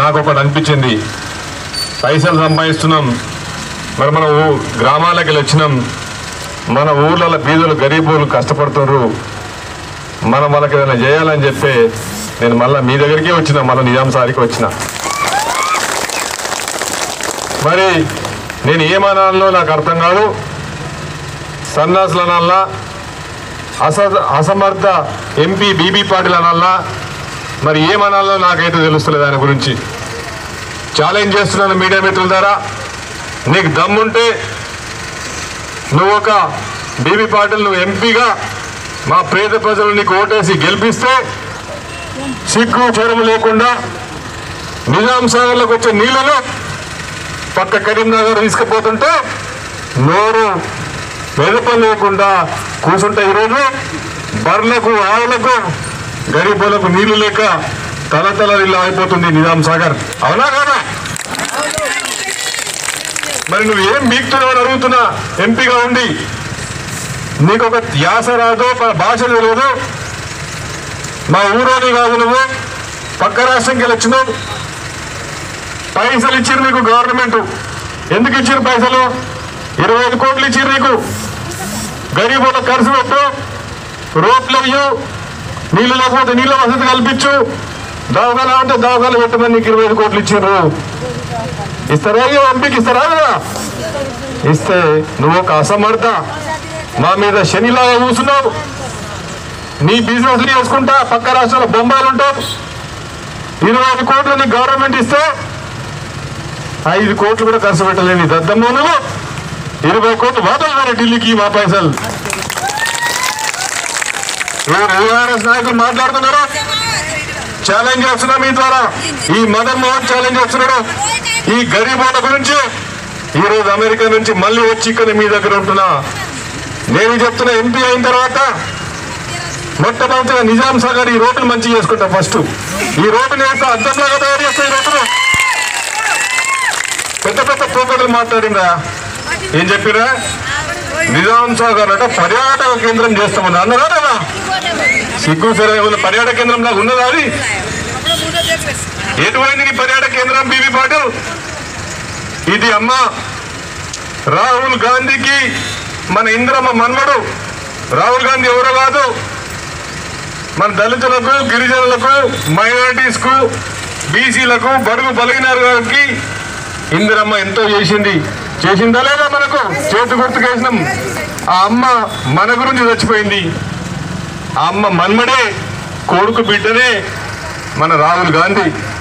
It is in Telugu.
నాకు ఒకటి అనిపించింది పైసలు సంపాదిస్తున్నాం. మరి మన ఊ గ్రామాలకు వెళ్ళి వచ్చినాం మన ఊర్లలో బీదులు గరీబులు కష్టపడుతున్నారు మనం వాళ్ళకి ఏదైనా చేయాలని చెప్పి నేను మళ్ళీ మీ దగ్గరికే వచ్చిన మళ్ళీ నిజాం సారికి వచ్చిన. మరి నేను ఏమనాలో నాకు అర్థం కాదు. సన్నాసులు అనాలా అస అసమర్థ ఎంపీ బీబీ పాటిల్ అనాలా మరి ఏమనాలో నాకైతే తెలుస్తలేదు దాని గురించి. ఛాలెంజ్ చేస్తున్నాను మీడియా మిత్రుల ద్వారా. నీకు దమ్ముంటే నువ్వు ఒక బీబీ పాటిల్ నువ్వు ఎంపీగా మా పేద ప్రజలు నీకు ఓటేసి గెలిపిస్తే సిగ్గు చూడము లేకుండా నిజాం సాగర్లోకి వచ్చే నీళ్ళను పక్క కరీంనగర్ తీసుకుపోతుంటే నోరు వెదప లేకుండా కూర్చుంటే ఈరోజు బర్లకు ఆవులకు గరీబులకు నీళ్ళు లేక తలతల తల ఇల్లు అయిపోతుంది నిజాం సాగర్. అవునా కాదా? మరి నువ్వు ఏం బీక్తున్నావు అని అడుగుతున్నా? ఎంపీగా ఉండి. నీకు ఒక ధ్యాస రాదు భాష తెలియదు. మా ఊరోని కాదు నువ్వు. పక్క రాష్ట్రంకి వచ్చినావు పైసలు ఇచ్చారు నీకు గవర్నమెంట్. ఎందుకు ఇచ్చారు పైసలు? ఇరవై ఐదు కోట్లు ఇచ్చారు నీకు. గరీబుల ఖర్చు పెట్టు. రోడ్లు ఇయ్యు నీళ్ళు లేకపోతే నీళ్ళ వసతి కల్పించు. దవాఖాన అంటే దవాఖాన పెట్టమని నీకు ఇరవై ఐదు కోట్లు ఇచ్చారు. ఇస్తారా ఎంపీకి ఇస్తారా కదా ఇస్తే నువ్వు ఒక అసమర్థ. మా మీద శనిలాగా కూర్చున్నావు. నీ బిజినెస్ చేసుకుంటా పక్క రాష్ట్రాల బొంబాయిలు ఉంటావు. ఇరవై ఐదు కోట్లు నీకు గవర్నమెంట్ ఇస్తే ఐదు కోట్లు కూడా ఖర్చు పెట్టలేని దద్దమ్మను ఇరవై కోట్లు వాదలు ఢిల్లీకి మా పైసలు. టీఆర్ఎస్ నాయకులు మాట్లాడుతున్నారా? ఛాలెంజ్ చేస్తున్నా మీ ద్వారా. ఈ మదన్ మోహన్ ఛాలెంజ్ చేస్తున్నాడు. ఈ గరీబోల గురించి ఈ రోజు అమెరికా నుంచి మళ్ళీ వచ్చి ఇక్కడ మీ దగ్గర ఉంటున్నా. నేను చెప్తున్నా ఎంపీ అయిన తర్వాత మొట్టమొదటిగా నిజాం సాగర్ ఈ రోడ్లు మంచి చేసుకుంటా ఫస్ట్. ఈ రోడ్డుని యొక్క అద్దంలాగా తయారు చేస్తా ఈ రోడ్డును. పెద్ద పెద్ద పోకలు మాట్లాడిందా? ఏం చెప్పిరా? నిజాం సాగర్ అంటే పర్యాటక కేంద్రం చేస్తామని అన్నారా కదా సిగ్గు సరే పర్యాటక కేంద్రం లాగా ఉన్నదా అది? ఎటువంటి నీ పర్యాటక కేంద్రం బీబీ పాటిల్? ఇది అమ్మ రాహుల్ గాంధీకి మన ఇంద్రమ్మ మన్మడు. రాహుల్ గాంధీ ఎవరో కాదు. మన దళితులకు గిరిజనులకు మైనారిటీస్కు బీసీలకు బడుగు బలిగినారు గారికి ఇందిరమ్మ ఎంతో చేసింది. చేసిందా లేదా మనకు? చేతి గుర్తుకేసినాం ఆ అమ్మ మన గురించి చచ్చిపోయింది. ఆ అమ్మ మన్మడే కొడుకు బిడ్డనే మన రాహుల్ గాంధీ.